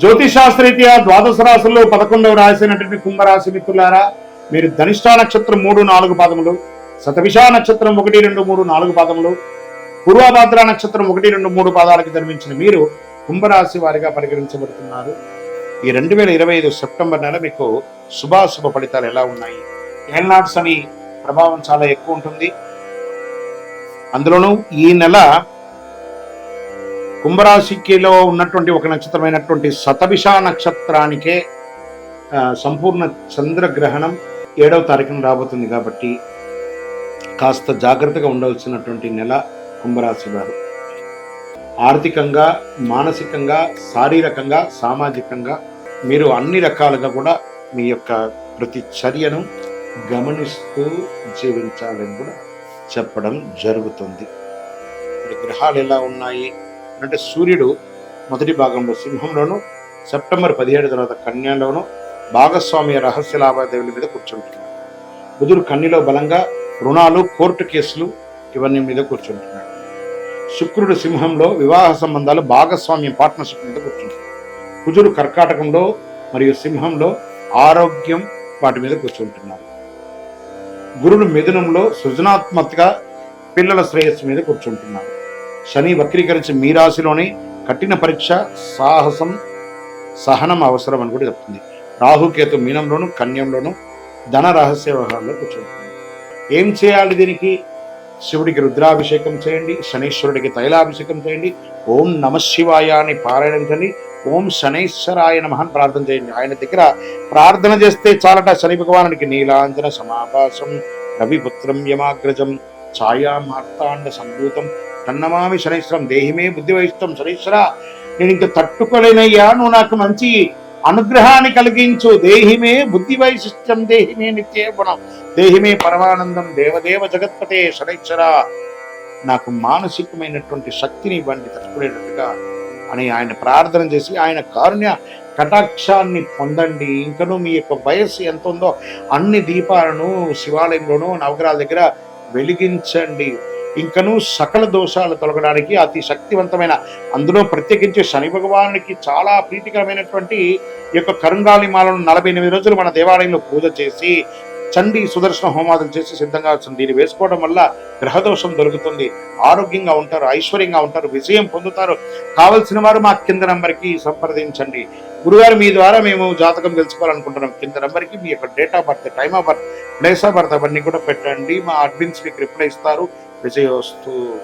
జ్యోతిషాస్త్రీత్యా ద్వాదశ రాశుల్లో పదకొండవ రాశి అయినటువంటి కుంభరాశి మిత్రులారా మీరు ధనిష్టా నక్షత్రం మూడు నాలుగు పాదములు శతవిషా నక్షత్రం ఒకటి రెండు మూడు నాలుగు పాదములు పూర్వభాద్ర నక్షత్రం ఒకటి రెండు మూడు పాదాలకు జన్మించిన మీరు కుంభరాశి వారిగా పరిగణించబడుతున్నారు. ఈ రెండు వేల ఇరవై ఐదు సెప్టెంబర్ నెల మీకు శుభాశుభ ఫలితాలు ఎలా ఉన్నాయి? ఏళ్ళనాటి అని ప్రభావం చాలా ఎక్కువ ఉంటుంది. అందులోనూ ఈ నెల కుంభరాశికిలో ఉన్నటువంటి ఒక నక్షత్రమైనటువంటి శతభిష నక్షత్రానికే సంపూర్ణ చంద్రగ్రహణం ఏడవ తారీఖున రాబోతుంది కాబట్టి కాస్త జాగ్రత్తగా ఉండవలసినటువంటి నెల కుంభరాశి వారు. ఆర్థికంగా మానసికంగా శారీరకంగా సామాజికంగా మీరు అన్ని రకాలుగా కూడా మీ యొక్క ప్రతి చర్యను గమనిస్తూ జీవించాలని కూడా చెప్పడం జరుగుతుంది. మరి గ్రహాలు ఎలా ఉన్నాయి? అంటే సూర్యుడు మొదటి భాగంలో సింహంలోను సెప్టెంబర్ పదిహేడు తర్వాత కన్యలోను భాగస్వామ్య రహస్య లావాదేవీల మీద కూర్చుంటున్నాడు. బుధుడు కన్యలో బలంగా రుణాలు కోర్టు కేసులు ఇవన్నీ మీద కూర్చుంటున్నాడు. శుక్రుడు సింహంలో వివాహ సంబంధాలు భాగస్వామ్యం పార్ట్నర్షిప్ మీద కూర్చుంటున్నాడు. కుజుడు కర్కాటకంలో మరియు సింహంలో ఆరోగ్యం వాటి మీద కూర్చుంటున్నారు గురుడు మిథునంలో సృజనాత్మకగా పిల్లల శ్రేయస్సు మీద కూర్చుంటున్నారు శని వక్రీకరించి మీ రాశిలోని కఠిన పరీక్ష సాహసం సహనం అవసరం అని కూడా చెప్తుంది. రాహుకేతు మీనంలోను కన్యంలోను ధన రహస్య వ్యవహారంలో కూర్చుంటుంది ఏం చేయాలి దీనికి? శివుడికి రుద్రాభిషేకం చేయండి శనీశ్వరుడికి తైలాభిషేకం చేయండి ఓం నమ శివాయ అని పారాయణించండి ఓం శనైశ్వరాయ నమ ప్రార్థన చేయండి. ఆయన దగ్గర ప్రార్థన చేస్తే చాలట శని భగవానుడికి నీలాంజన సమాభాసం రవిపుత్రం యమాగ్రజం ఛాయా మార్తాండ సంభూతం తన్నమామి శనైశ్వరం దేహిమే బుద్ధి వహిస్తాం శనైశ్వర. నేను ఇంక తట్టుకోలేనయ్యా నువ్వు నాకు మంచి అనుగ్రహాన్ని కలిగించు. దేహిమే బుద్ధి వైశిష్టం దేహిమే నిత్య గుణం. దేహిమే పరమానందం దేవదేవ జగత్పతే శనైశ్వర. నాకు మానసికమైనటువంటి శక్తిని ఇవ్వండి తట్టుకునేటట్టుగా. అని ఆయన ప్రార్థన చేసి ఆయన కారుణ్య కటాక్షాన్ని పొందండి. ఇంకను మీ యొక్క వయస్సు ఎంత ఉందో అన్ని దీపాలను శివాలయంలోనూ నవగ్రహాల దగ్గర వెలిగించండి. ఇంకను సకల దోషాలు తొలగడానికి అతి శక్తివంతమైన అందులో ప్రత్యేకించి శని భగవానికి చాలా ప్రీతికరమైనటువంటి ఈ యొక్క కరుణాలిమాలను నలభై ఎనిమిది రోజులు మన దేవాలయంలో పూజ చేసి చండీ సుదర్శన హోమాదులు చేసి సిద్ధంగా వచ్చింది. దీన్ని వేసుకోవడం వల్ల గ్రహదోషం దొరుకుతుంది. ఆరోగ్యంగా ఉంటారు ఐశ్వర్యంగా ఉంటారు విజయం పొందుతారు. కావలసిన వారు మా కింద నంబర్కి సంప్రదించండి. గురుగారు మీ ద్వారా మేము జాతకం తెలుసుకోవాలనుకుంటున్నాం. కింద నంబర్కి మీ యొక్క date of birth time of birth place of birth అవన్నీ కూడా పెట్టండి. మా అడ్మిన్స్ మీకు రిప్లై ఇస్తారు. విజయోస్తు.